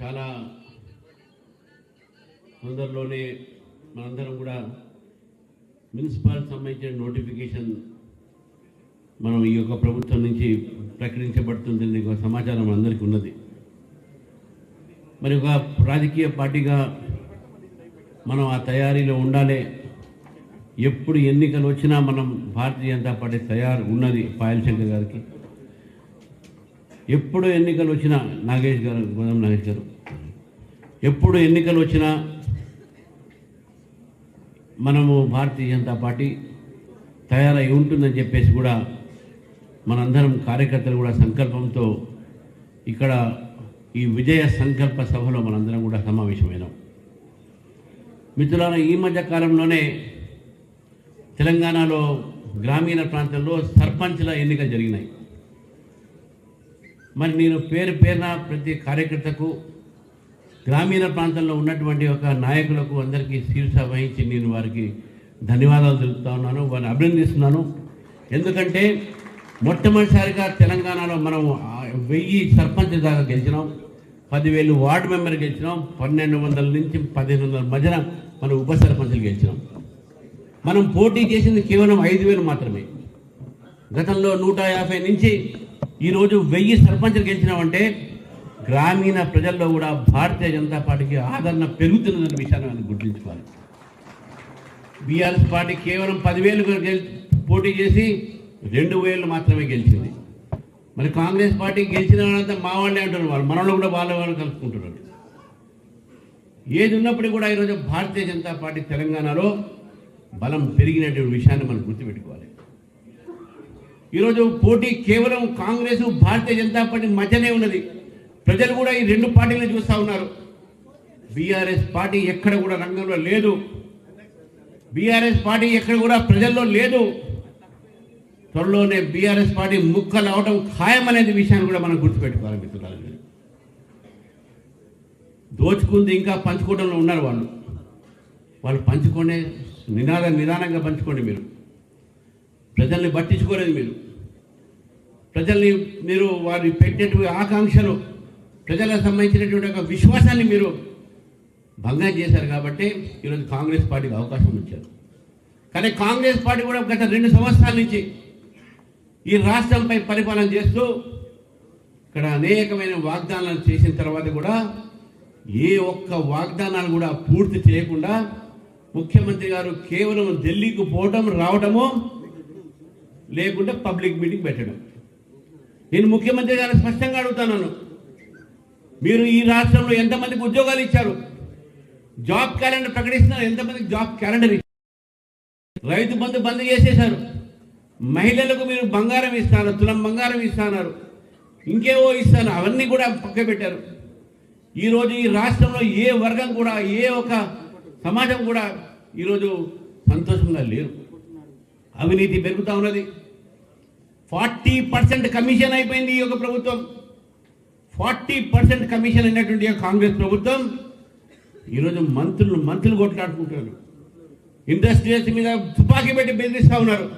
చాలా తొందరలోనే మనందరం కూడా మున్సిపల్ సంబంధించిన నోటిఫికేషన్ మనం ఈ యొక్క ప్రభుత్వం నుంచి ప్రకటించబడుతుందని ఒక సమాచారం అందరికీ ఉన్నది. మరి ఒక రాజకీయ పార్టీగా మనం ఆ తయారీలో ఉండాలి. ఎప్పుడు ఎన్నికలు వచ్చినా మనం భారతీయ జనతా పార్టీ తయారు ఉన్నది పాయల్ శంకర్ గారికి. ఎప్పుడు ఎన్నికలు వచ్చినా నాగేష్ గారు గోదాం నాగేష్ గారు ఎప్పుడు ఎన్నికలు వచ్చినా మనము భారతీయ జనతా పార్టీ తయారై ఉంటుందని చెప్పేసి కూడా మనందరం కార్యకర్తలు కూడా సంకల్పంతో ఇక్కడ ఈ విజయ సంకల్ప సభలో మనందరం కూడా సమావేశమైనాం. మిత్రులారా ఈ మధ్య కాలంలోనే తెలంగాణలో గ్రామీణ ప్రాంతంలో సర్పంచ్ల ఎన్నికలు జరిగినాయి. మరి నేను పేరు పేరున ప్రతి కార్యకర్తకు గ్రామీణ ప్రాంతంలో ఉన్నటువంటి ఒక నాయకులకు అందరికీ శీర్ష వహించి నేను వారికి ధన్యవాదాలు తెలుపుతా ఉన్నాను వారిని అభినందిస్తున్నాను. ఎందుకంటే మొట్టమొదటిసారిగా తెలంగాణలో మనం వెయ్యి సర్పంచ్ దాకా గెలిచినాం పదివేలు వార్డు మెంబర్ గెలిచినాం పన్నెండు వందల నుంచి పదిహేను వందల మధ్యన మనం ఉప సర్పంచ్లు గెలిచినాం. మనం పోటీ చేసింది కేవలం ఐదు వేలు మాత్రమే. గతంలో నూట యాభై నుంచి ఈరోజు వెయ్యి సర్పంచులు గెలిచినామంటే గ్రామీణ ప్రజల్లో కూడా భారతీయ జనతా పార్టీకి ఆదరణ పెరుగుతున్నదన్న విషయాన్ని మనం గుర్తుంచుకోవాలి. బీఆర్ఎస్ పార్టీ కేవలం పదివేలు పోటీ చేసి రెండు వేలు మాత్రమే గెలిచింది. మరి కాంగ్రెస్ పార్టీ గెలిచిన వాళ్ళంతా మా వాళ్ళే అంటారు వాళ్ళు. మనలో కూడా వాళ్ళ వాళ్ళు కలుపుకుంటున్నారు. ఏది ఉన్నప్పుడు కూడా ఈరోజు భారతీయ జనతా పార్టీ తెలంగాణలో బలం పెరిగినటువంటి విషయాన్ని మనం గుర్తుపెట్టుకోవాలి. ఈరోజు పోటీ కేవలం కాంగ్రెస్ భారతీయ జనతా పార్టీ మధ్యనే ఉన్నది. ప్రజలు కూడా ఈ రెండు పార్టీలను చూస్తూ ఉన్నారు. బీఆర్ఎస్ పార్టీ ఎక్కడ కూడా రంగంలో లేదు. బీఆర్ఎస్ పార్టీ ఎక్కడ కూడా ప్రజల్లో లేదు. త్వరలోనే బీఆర్ఎస్ పార్టీ ముక్కలు అవడం ఖాయమనేది విషయాన్ని కూడా మనం గుర్తుపెట్టుకోవాలి మిత్రులారా. దోచుకుంది ఇంకా పంచుకోవడంలో ఉన్నారు వాళ్ళు. వాళ్ళు పంచుకునే నినాద నిదానంగా పంచుకోండి మీరు. ప్రజల్ని పట్టించుకోలేదు మీరు. ప్రజల్ని మీరు వారి పెట్టేటువంటి ఆకాంక్షలు ప్రజలకు సంబంధించినటువంటి ఒక విశ్వాసాన్ని మీరు భంగం చేశారు కాబట్టి ఈరోజు కాంగ్రెస్ పార్టీకి అవకాశం ఇచ్చారు. కానీ కాంగ్రెస్ పార్టీ కూడా గత రెండు సంవత్సరాల నుంచి ఈ రాష్ట్రంపై పరిపాలన చేస్తూ ఇక్కడ అనేకమైన వాగ్దానాలు చేసిన తర్వాత కూడా ఏ ఒక్క వాగ్దానాలు కూడా పూర్తి చేయకుండా ముఖ్యమంత్రి గారు కేవలం ఢిల్లీకి పోవటం రావటము లేకుంటే పబ్లిక్ మీటింగ్ పెట్టడం. నేను ముఖ్యమంత్రి గారు స్పష్టంగా అడుగుతాను మీరు ఈ రాష్ట్రంలో ఎంతమందికి ఉద్యోగాలు ఇచ్చారు? జాబ్ క్యాలెండర్ ప్రకటిస్తున్నారు. ఎంతమందికి జాబ్ క్యాలెండర్ ఇచ్చారు? రైతు బంధు బంద్ చేసేశారు. మహిళలకు మీరు బంగారం ఇస్తారు తులం బంగారం ఇస్తున్నారు ఇంకేవో ఇస్తాను అవన్నీ కూడా పక్క పెట్టారు. ఈరోజు ఈ రాష్ట్రంలో ఏ వర్గం కూడా ఏ ఒక సమాజం కూడా ఈరోజు సంతోషంగా లేరు. అవినీతి పెరుగుతూ ఉన్నది. ఫార్టీ పర్సెంట్ కమిషన్ అయిపోయింది ఈ యొక్క ప్రభుత్వం. ఫార్టీ పర్సెంట్ కమిషన్ అయినటువంటి కాంగ్రెస్ ప్రభుత్వం ఈరోజు మంత్రులు మంత్రులు కొట్లాడుకుంటున్నారు. ఇండస్ట్రీస్ మీద తుపాకీ పెట్టి బెదిరిస్తూ ఉన్నారు.